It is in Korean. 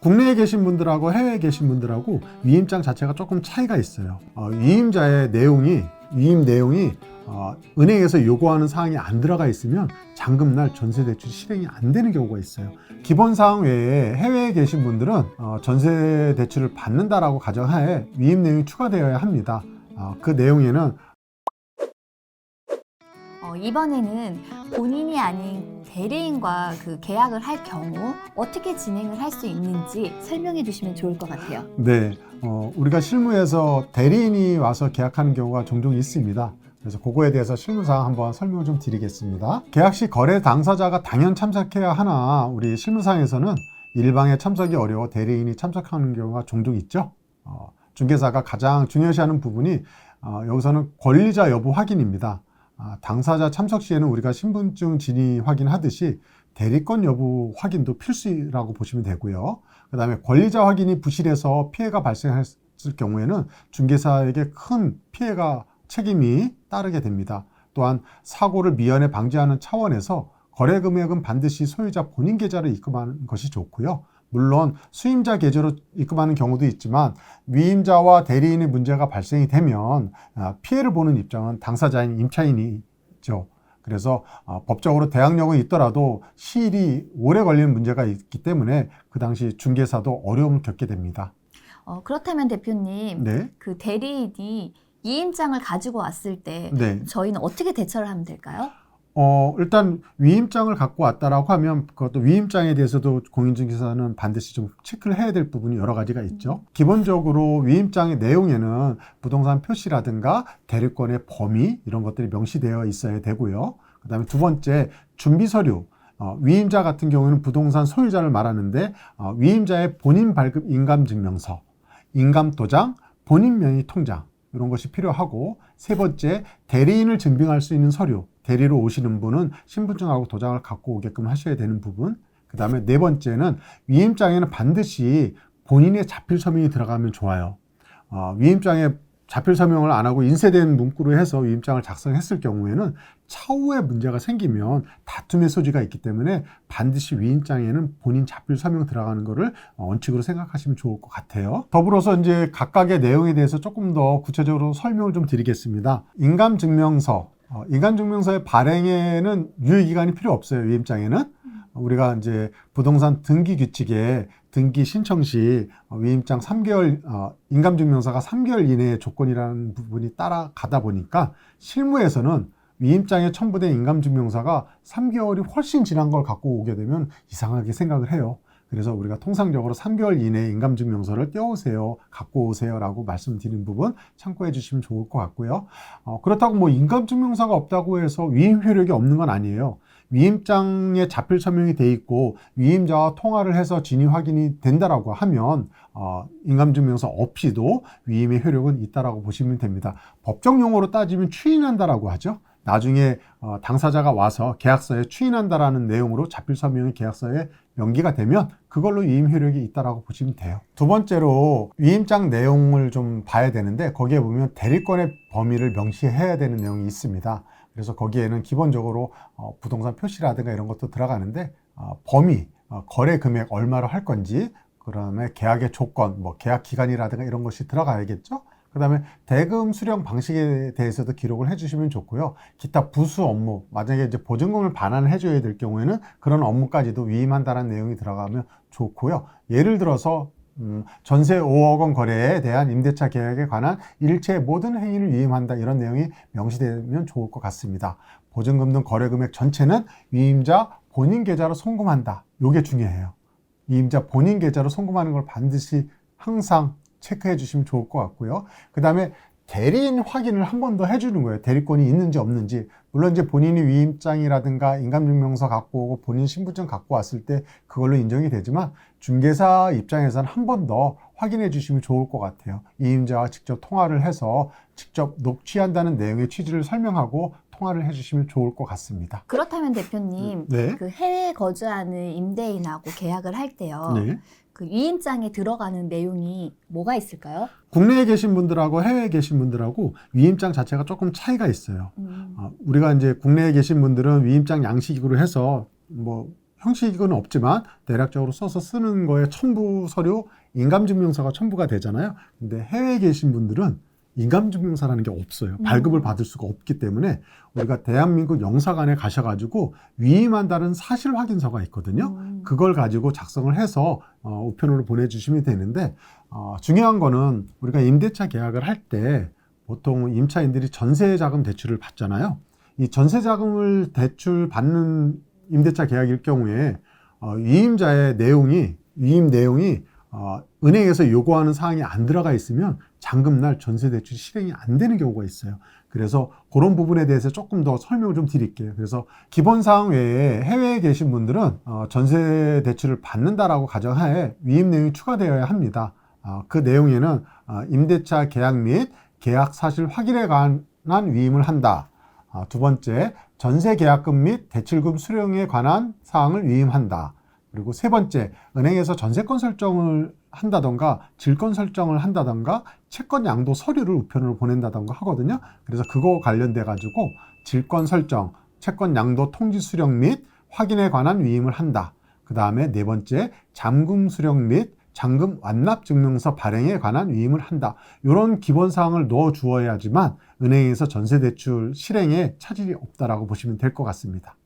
국내에 계신 분들하고 해외에 계신 분들하고 위임장 자체가 조금 차이가 있어요. 어, 위임자의 내용이 위임 내용이 어, 은행에서 요구하는 사항이 안 들어가 있으면 잔금날 전세 대출이 실행이 안 되는 경우가 있어요. 기본 사항 외에 해외에 계신 분들은 어, 전세 대출을 받는다라고 가정하에 위임 내용이 추가되어야 합니다. 어, 그 내용에는 어, 이번에는 본인이 아닌 대리인과 그 계약을 할 경우 어떻게 진행을 할 수 있는지 설명해 주시면 좋을 것 같아요. 네, 어, 우리가 실무에서 대리인이 와서 계약하는 경우가 종종 있습니다. 그래서 그거에 대해서 실무상 한번 설명을 좀 드리겠습니다. 계약 시 거래 당사자가 당연 참석해야 하나 우리 실무상에서는 일방의 참석이 어려워 대리인이 참석하는 경우가 종종 있죠. 어, 중개사가 가장 중요시하는 부분이 어, 여기서는 권리자 여부 확인입니다. 아, 당사자 참석 시에는 우리가 신분증 진위 확인하듯이 대리권 여부 확인도 필수라고 보시면 되고요. 그 다음에 권리자 확인이 부실해서 피해가 발생했을 경우에는 중개사에게 큰 피해가 책임이 따르게 됩니다. 또한 사고를 미연에 방지하는 차원에서 거래 금액은 반드시 소유자 본인 계좌로 입금하는 것이 좋고요. 물론 수임자 계좌로 입금하는 경우도 있지만 위임자와 대리인의 문제가 발생이 되면 아, 피해를 보는 입장은 당사자인 임차인이죠. 그래서 어, 법적으로 대항력은 있더라도 시일이 오래 걸리는 문제가 있기 때문에 그 당시 중개사도 어려움을 겪게 됩니다. 어, 그렇다면 대표님, 네, 그 대리인이 이임장을 가지고 왔을 때 네. 저희는 어떻게 대처를 하면 될까요? 어, 일단 위임장을 갖고 왔다라고 하면 그것도 위임장에 대해서도 공인중개사는 반드시 좀 체크를 해야 될 부분이 여러 가지가 있죠. 기본적으로 위임장의 내용에는 부동산 표시라든가 대리권의 범위 이런 것들이 명시되어 있어야 되고요. 그다음에 두 번째 준비 서류. 어, 위임자 같은 경우에는 부동산 소유자를 말하는데 어, 위임자의 본인 발급 인감 증명서, 인감 도장, 본인 명의 통장 이런 것이 필요하고 세 번째 대리인을 증빙할 수 있는 서류 대리로 오시는 분은 신분증하고 도장을 갖고 오게끔 하셔야 되는 부분 그 다음에 네 번째는 위임장에는 반드시 본인의 자필 서명이 들어가면 좋아요 어, 위임장에 자필 서명을 안 하고 인쇄된 문구로 해서 위임장을 작성했을 경우에는 차후에 문제가 생기면 다툼의 소지가 있기 때문에 반드시 위임장에는 본인 자필 서명 들어가는 것을 원칙으로 생각하시면 좋을 것 같아요. 더불어서 이제 각각의 내용에 대해서 조금 더 구체적으로 설명을 좀 드리겠습니다. 인감증명서, 어, 인감증명서의 발행에는 유효기간이 필요 없어요. 위임장에는. 우리가 이제 부동산 등기 규칙에 등기 신청 시 어, 위임장 3개월 어, 인감증명서가 3개월 이내의 조건이라는 부분이 따라가다 보니까 실무에서는 위임장에 첨부된 인감증명서가 3개월이 훨씬 지난 걸 갖고 오게 되면 이상하게 생각을 해요. 그래서 우리가 통상적으로 3개월 이내에 인감증명서를 떼오세요, 갖고 오세요라고 말씀드리는 부분 참고해 주시면 좋을 것 같고요. 어, 그렇다고 뭐 인감증명서가 없다고 해서 위임 효력이 없는 건 아니에요. 위임장에 자필 서명이 돼 있고 위임자와 통화를 해서 진위 확인이 된다라고 하면 어, 인감증명서 없이도 위임의 효력은 있다라고 보시면 됩니다. 법적 용어로 따지면 추인한다라고 하죠. 나중에 어, 당사자가 와서 계약서에 추인한다라는 내용으로 자필 서명이 계약서에 명기가 되면 그걸로 위임 효력이 있다라고 보시면 돼요. 두 번째로 위임장 내용을 좀 봐야 되는데 거기에 보면 대리권의 범위를 명시해야 되는 내용이 있습니다. 그래서 거기에는 기본적으로 어, 부동산 표시라든가 이런 것도 들어가는데 어, 범위, 어, 거래 금액 얼마로 할 건지 그다음에 계약의 조건, 뭐 계약 기간이라든가 이런 것이 들어가야겠죠. 그 다음에 대금 수령 방식에 대해서도 기록을 해주시면 좋고요. 기타 부수 업무, 만약에 이제 보증금을 반환을 해줘야 될 경우에는 그런 업무까지도 위임한다는 내용이 들어가면 좋고요. 예를 들어서 음, 전세 5억 원 거래에 대한 임대차 계약에 관한 일체 모든 행위를 위임한다 이런 내용이 명시되면 좋을 것 같습니다. 보증금 등 거래 금액 전체는 위임자 본인 계좌로 송금한다. 이게 중요해요. 위임자 본인 계좌로 송금하는 걸 반드시 항상 체크해 주시면 좋을 것 같고요. 그 다음에 대리인 확인을 한 번 더 해주는 거예요. 대리권이 있는지 없는지. 물론 이제 본인이 위임장이라든가 인감증명서 갖고 오고 본인 신분증 갖고 왔을 때 그걸로 인정이 되지만 중개사 입장에서는 한 번 더 확인해 주시면 좋을 것 같아요. 이임자와 직접 통화를 해서 직접 녹취한다는 내용의 취지를 설명하고 통화를 해주시면 좋을 것 같습니다. 그렇다면 대표님, 네. 그 해외에 거주하는 임대인하고 계약을 할 때요. 네. 그 위임장에 들어가는 내용이 뭐가 있을까요? 국내에 계신 분들하고 해외에 계신 분들하고 위임장 자체가 조금 차이가 있어요. 음, 어, 우리가 이제 국내에 계신 분들은 위임장 양식으로 해서 뭐 형식은 없지만 대략적으로 써서 쓰는 거에 첨부 서류 인감증명서가 첨부가 되잖아요. 근데 해외에 계신 분들은 인감증명서라는 게 없어요. 음. 발급을 받을 수가 없기 때문에 우리가 대한민국 영사관에 가셔가지고 위임한다는 사실 확인서가 있거든요. 음. 그걸 가지고 작성을 해서 어, 우편으로 보내주시면 되는데 어, 중요한 거는 우리가 임대차 계약을 할 때 보통 임차인들이 전세자금 대출을 받잖아요. 이 전세자금을 대출 받는 임대차 계약일 경우에 어, 위임자의 내용이 위임 내용이 어, 은행에서 요구하는 사항이 안 들어가 있으면 잔금날 전세 대출 실행이 안 되는 경우가 있어요. 그래서 그런 부분에 대해서 조금 더 설명을 좀 드릴게요. 그래서 기본 사항 외에 해외에 계신 분들은 어, 전세 대출을 받는다라고 가정하에 위임 내용이 추가되어야 합니다. 어, 그 내용에는 어, 임대차 계약 및 계약 사실 확인에 관한 위임을 한다. 아, 두 번째, 전세 계약금 및 대출금 수령에 관한 사항을 위임한다. 그리고 세 번째, 은행에서 전세권 설정을 한다던가 질권 설정을 한다던가 채권 양도 서류를 우편으로 보낸다던가 하거든요. 그래서 그거 관련돼 가지고 질권 설정, 채권 양도 통지 수령 및 확인에 관한 위임을 한다. 그 다음에 네 번째, 잠금 수령 및 잔금 완납 증명서 발행에 관한 위임을 한다. 이런 기본 사항을 넣어 주어야지만 은행에서 전세 대출 실행에 차질이 없다라고 보시면 될 것 같습니다.